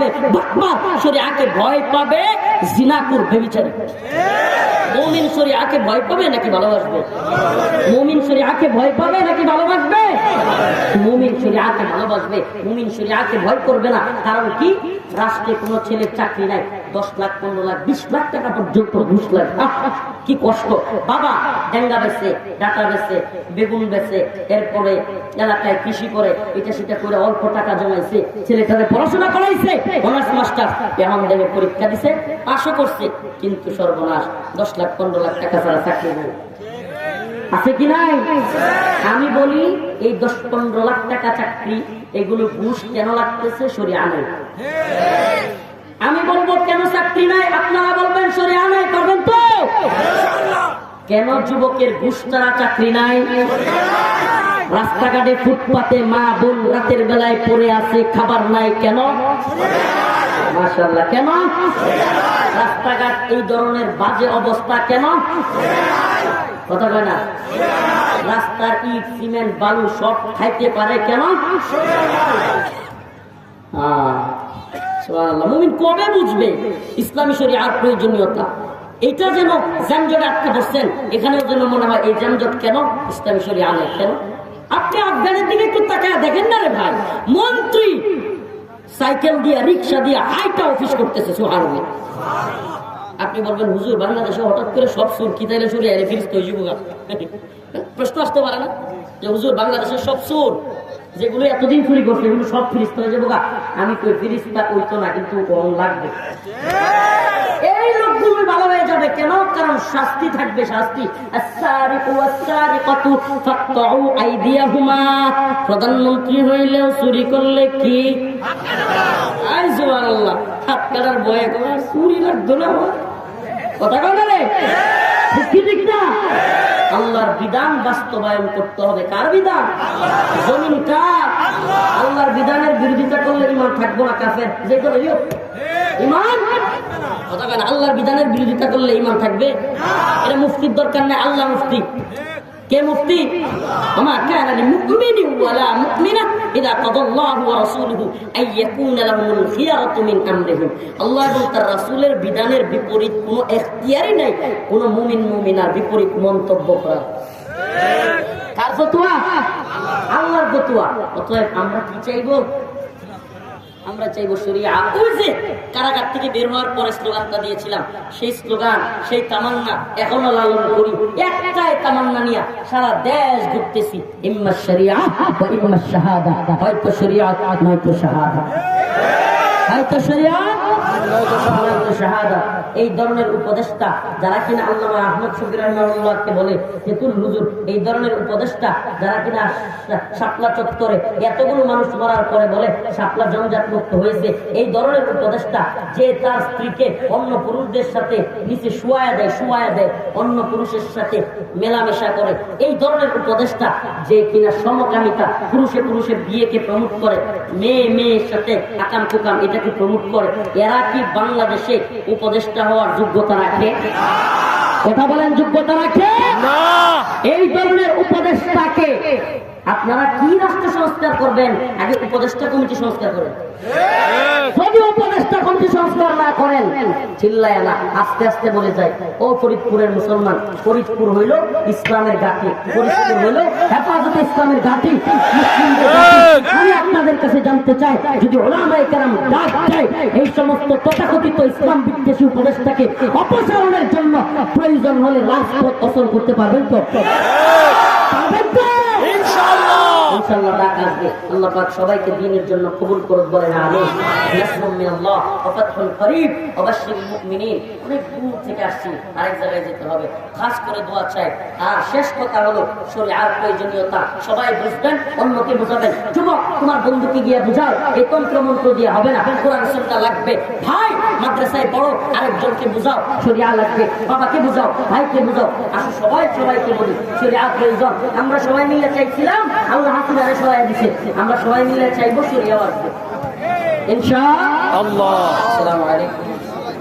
পাবে বাটমার শরিয়াকে ভয় পাবে জিনা করবে বিচারে মমিন শরিয়াকে ভয় পাবে নাকি ভালোবাসবে? মমিন শরিয়াকে ভয় পাবে নাকি ভালোবাসবে? মুমিন শরিয়াকে ভালোবাসবে, মুমিন শরিয়াকে ভয় করবে না। কারণ কি? রাষ্ট্রে কোনো ছেলের চাকরি নাই। দশ লাখ, পনেরো লাখ, বিশ লাখ টাকা পর্যন্ত ঘুষ লাগে। কি কষ্ট। বাবা, ডেঙ্গা বেছে, ডাটা বেছে, বেগুন বেছে, এরপরে এলাকায় কৃষি করে, এটা সেটা করে অল্প টাকা জমাইছে ছেলেটাকে পড়াশোনা করাইছে অনার্স মাস্টার এখন দেবে পরীক্ষা দিছে, পাশও করছে, কিন্তু সর্বনাশ, দশ লাখ, পনেরো লাখ টাকা ছাড়া চাকরি নেই। আছে কি নাই? আমি বলি, এই দশ, পনেরো লাখ টাকা চাকরি, এগুলো ঘুষ কেন লাগতেছে? সরিয়ে আনে আমি বলব, কেন চাকরি নাই? আপনারা বলবেন সরিয়ে আনে করবেন তো। কেন যুবকের ঘুষ চাকরি নাই? রাস্তাঘাটে ফুটপাতে মা বোন রাতের বেলায় পড়ে আছে, খাবার নাই কেন? কেন? রাস্তাঘাট এই ধরনের বাজে অবস্থা কেন? কথা কয় না? রাস্তার ইট, সিমেন্ট, বালু সব খাইতে পারে কেন। কবে বুঝবে ইসলামী শরীআর প্রয়োজনীয়তা? এটা যেন যানজট আটকে বসছেন এখানেও যেন মনে হয় এই যানজট কেন ইসলামী শরীআ আনে কেন? আপনি আফগানের দিকে একটু তাকায় দেখেন না রে ভাই? মন্ত্রী সাইকেল দিয়ে রিক্সা দিয়ে হাইটা অফিস করতেছে সুহারুমি আপনি বলবেন, হুজুর, বাংলাদেশে হঠাৎ করে সব সুর কি তাইলে সুরে? আরে ফিরিস্ত হয়ে যাব প্রশ্ন আসতে পারে না যে, হুজুর, বাংলাদেশের সব সুর যেগুলো এতদিন চুরি করছে, এগুলো সব ফিরিস্ত হয়ে যাব। আমি কই ফিরিস্তা ওইতো না, কিন্তু কম লাগবে। এই লোকগুলো ভালো হয়ে যাবে কেন? কারণ শাস্তি থাকবে, শাস্তি। প্রধানমন্ত্রী হইলেও চুরি করলে কি? হাত কাটার কোনো চুরি কথা কথা রে? আল্লাহর বিধান বাস্তবায়ন করতে হবে। কার বিধান? জমিন কার? আল্লাহর বিধানের বিরোধিতা করলে ইমান থাকব না কাফের। যে করে ইমান আল্লাহর বিধানের বিরোধিতা করলে ইমান থাকবে? এটা মুফতির দরকার নেই, আল্লাহ মুফতি। কে মুফতি وما كان لمؤمن ولا مؤمنة إذا قضى الله ورسوله أن يكون لهم الخيرة من أمرهم আল্লাহ এবং তার রাসূলের বিধানের বিপরীত কোনো এখতিয়ারই নাই কোন মুমিন মুমিনার বিপরীত মন্তব্য করা কার ফতুয়া আল্লাহর ফতুয়া অতএব আমরা কি চাইবো আমরা চাইব শরিয়া ওই কারাগার থেকে বের হওয়ার পরে স্লোগানটা দিয়েছিলাম। সেই স্লোগান, সেই তামান্না এখনও লালন করি। একটাই তামান্না নিয়ে সারা দেশ ঘুরতেছি। ইম্মা শরিয়া বা ইম্মা শাহাদা। হয়তো শরিয়া, নয়তো শাহাদা। হয়তো শরিয়া এই ধরনের উপদেষ্টা যারা কিনা আল্লামা আহমদ শফির রহমানুল্লাহকে বলে যে, তুল হুজুর, এই ধরনের উপদেষ্টা যারা কিনা শাপলা চত্বরে এতগুলো মানুষ মরার পরে বলে শাপলা জঞ্জাট মুক্ত হয়েছে, এই ধরনের উপদেষ্টা যে তার স্ত্রীকে অন্য পুরুষদের সাথে নিচে শুয়ায়া দেয় শুয়ায়া দেয়, অন্য পুরুষের সাথে মেলামেশা করে, এই ধরনের উপদেষ্টা যে কিনা সমকামিতা পুরুষে পুরুষে বিয়েকে প্রমোট করে, মেয়ে মেয়ের সাথে আকাম কুকাম এটাকে প্রমোট করে, এরা কি বাংলাদেশে উপদেষ্টা হওয়ার যোগ্যতা রাখে? কথা বলেন যোগ্যতা রাখে? এই ধরনের উপদেষ্টাকে আপনারা কি রাষ্ট্র সংস্কার করবেন? আগে উপদেষ্টা কমিটি সংস্কার করেন। যদি সংস্কার না করেন চিল্লায় না আস্তে আস্তে বলে যায় ও ফরিদপুরের মুসলমান ফরিদপুর হইল ইসলামের ঘাটি ফরিদপুর হইল হেফাজতে ইসলামের ঘাটি আমি আপনাদের কাছে জানতে চাই যদি ওলামায়ে কেরাম ডাক দেয় এই সমস্ত তথাকথিত ইসলাম বিদ্বেষী উপদেষ্টাকে অপসারণের জন্য প্রয়োজন হলে রাজপথ অসল করতে পারবেন তো পারবেন তো ইনশাআল্লাহ আসবে আল্লাহ পাক সবাইকে দিনের জন্য কবুল করুক বলেন, আমিন। বাশশিরিল মুমিনিন। অনেক দূর থেকে আসছি, আরেক জায়গায় যেতে হবে। খাস করে দোয়া চাই। আর শেষ কথা হলো শরীআর প্রয়োজনীয়তা। সবাই বুঝবেন, অন্যকে বোঝাবেন। যুবক, তোমার বন্ধুকে গিয়ে বুঝাও। এই তন্ত্র মন্ত্র দিয়ে হবে না। কোরআন সুন্নাহ লাগবে। ভাই, মাদ্রাসায় পড়ো, আরেকজনকে বুঝাও। শরিয়া লাগবে। বাবাকে বুঝাও, ভাইকে বুঝাও। আসো সবাই, সবাইকে বলি শরিয়া প্রয়োজন। আমরা সবাই মিলে চাইছিলাম, আল্লাহ হাসিনারে সবাই দিছে। আমরা সবাই মিলে চাইব সুরিয়া আসবে ইনশাআল্লাহ আল্লাহ। আসসালামু আলাইকুম।